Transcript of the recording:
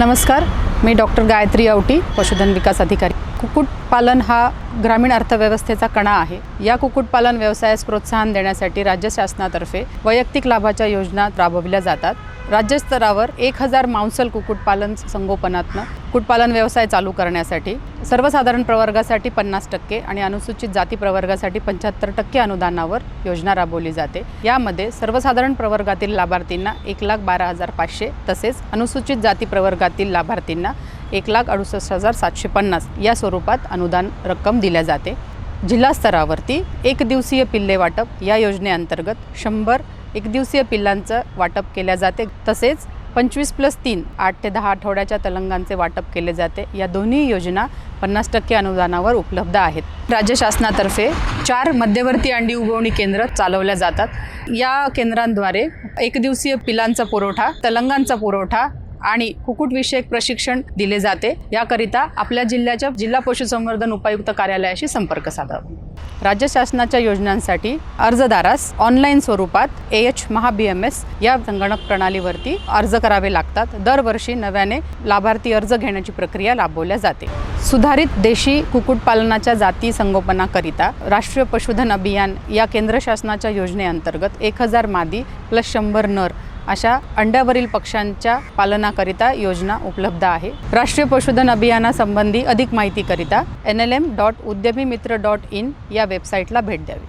नमस्कार मी डॉक्टर गायत्री आवटी पशुधन विकास अधिकारी. कुक्कुटपालन हा ग्रामीण अर्थव्यवस्थेचा कणा आहे. या कुक्कुटपालन व्यवसायास प्रोत्साहन देण्यासाठी राज्य शासनातर्फे वैयक्तिक लाभाच्या योजना राबविल्या जातात. राज्यस्तरावर एक हजार मांसल कुक्कुटपालन संगोपनातनं कुक्कुटपालन व्यवसाय चालू करण्यासाठी सर्वसाधारण प्रवर्गासाठी पन्नास टक्के आणि अनुसूचित जाती प्रवर्गासाठी पंच्याहत्तर टक्के अनुदानावर योजना राबवली जाते. यामध्ये सर्वसाधारण प्रवर्गातील लाभार्थींना एक लाख बारा हजार पाचशे तसेच अनुसूचित जाती प्रवर्गातील लाभार्थींना एक लाख अडुसष्ट हजार सातशे पन्नास या स्वरूपात अनुदान रक्कम दिल्या जाते. जिल्हा स्तरावरती एक दिवसीय पिल्ले वाटप या योजनेअंतर्गत शंभर एकदिवसीय पिल्लांचं वाटप केल्या जाते. तसेच पंचवीस प्लस तीन आठ ते दहा आठवड्याच्या तलंगांचे वाटप केले जाते. या दोन्ही योजना पन्नास टक्के अनुदानावर उपलब्ध आहेत. राज्य शासनातर्फे चार मध्यवर्ती अंडी उगवणी केंद्र चालवल्या जातात. या केंद्रांद्वारे एकदिवसीय पिलांचा पुरवठा तलंगांचा पुरवठा आणि कुक्कुटविषयक प्रशिक्षण दिले जाते. याकरिता आपल्या जिल्ह्याच्या जिल्हा पशुसंवर्धन उपायुक्त कार्यालयाशी संपर्क साधावा. राज्य शासनाच्या योजनांसाठी अर्जदारास ऑनलाईन स्वरूपात A H Maha B M S या संगणक प्रणालीवरती अर्ज करावे लागतात. दरवर्षी नव्याने लाभार्थी अर्ज घेण्याची प्रक्रिया राबवल्या जाते. सुधारित देशी कुक्कुटपालनाच्या जाती संगोपनाकरिता राष्ट्रीय पशुधन अभियान या केंद्र शासनाच्या योजनेअंतर्गत एक हजार मादी प्लस शंभर नर अशा अंड्यावरील पक्ष्यांच्या पालनाकरिता योजना उपलब्ध आहे. राष्ट्रीय पशुधन अभियानासंबंधी अधिक माहितीकरिता N L M dot Udyami Mitra dot in या वेबसाईटला भेट द्यावी.